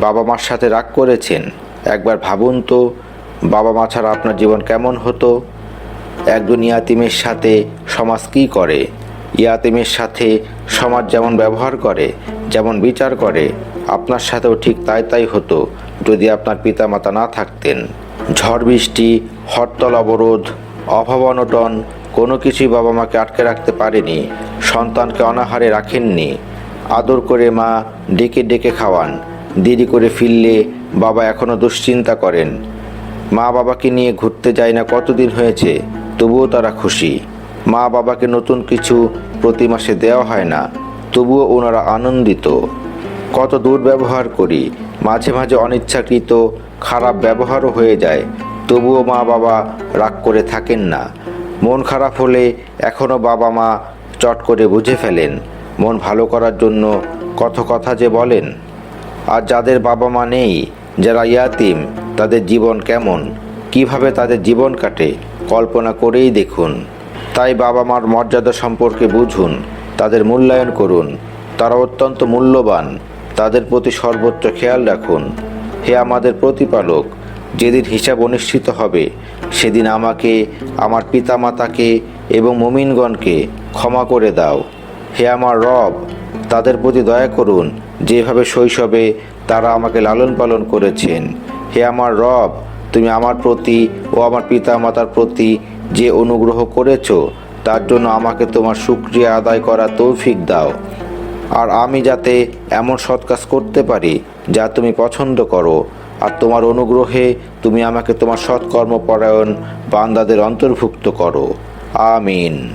বাবা মার সাথে রাগ করেছেন। একবার ভাবুন তো, বাবা মা ছাড়া আপনার জীবন কেমন হতো? একজন ইয়াতিমের সাথে সমাজ কী করে? ইয়াতিমের সাথে সমাজ যেমন ব্যবহার করে, যেমন বিচার করে, আপনার সাথেও ঠিক তাই তাই হতো যদি আপনার পিতামাতা না থাকতেন। ঝড় বৃষ্টি, হরতল অবরোধ, অভাব অনটন, কোনো কিছুই বাবা মাকে আটকে রাখতে পারেনি, সন্তানকে অনাহারে রাখেননি। আদর করে মা ডেকে ডেকে খাওয়ান দেরি করে ফিরলে বাবা এখনও দুশ্চিন্তা করেন। মা বাবাকে নিয়ে ঘুরতে যায় না কতদিন হয়েছে, তবুও তারা খুশি। মা বাবাকে নতুন কিছু প্রতি মাসে দেওয়া হয় না, তবুও ওনারা আনন্দিত। কত দুর্ব্যবহার করি, মাঝে মাঝে অনিচ্ছাকৃত, খারাপ ব্যবহারও হয়ে যায়, তবুও মা বাবা রাগ করে থাকেন না। মন খারাপ হলে এখনও বাবা মা চট করে বুঝে ফেলেন। মন ভালো করার জন্য কত কথা যে বলেন। আর যাদের বাবা মা নেই, যারা ইয়াতিম, তাদের জীবন কেমন? কীভাবে তাদের জীবন কাটে? কল্পনা করেই দেখুন। তাই বাবা মার মর্যাদা সম্পর্কে বুঝুন, তাদের মূল্যায়ন করুন। তারা অত্যন্ত মূল্যবান, তাদের প্রতি সর্বোচ্চ খেয়াল রাখুন। হে আমাদের প্রতিপালক, যেদিন হিসাব অনুষ্ঠিত হবে, সেদিন আমাকে, আমার পিতামাতাকে এবং মুমিনগণকে ক্ষমা করে দাও। হে আমার রব, তাদের প্রতি দয়া করুন। যেভাবে শৈশবে তারা আমাকে লালন পালন করেছেন। হে আমার রব, তুমি আমার প্রতি ও আমার পিতা মাতার প্রতি যে অনুগ্রহ করেছ, তার জন্য আমাকে তোমার শুক্রিয়া আদায় করা তৌফিক দাও। আর আমি যাতে এমন সৎ কাজ করতে পারি, যা তুমি পছন্দ করো, আর তোমার অনুগ্রহে তুমি আমাকে তোমার সৎকর্মপরায়ণ বান্দাদের অন্তর্ভুক্ত করো। আমিন।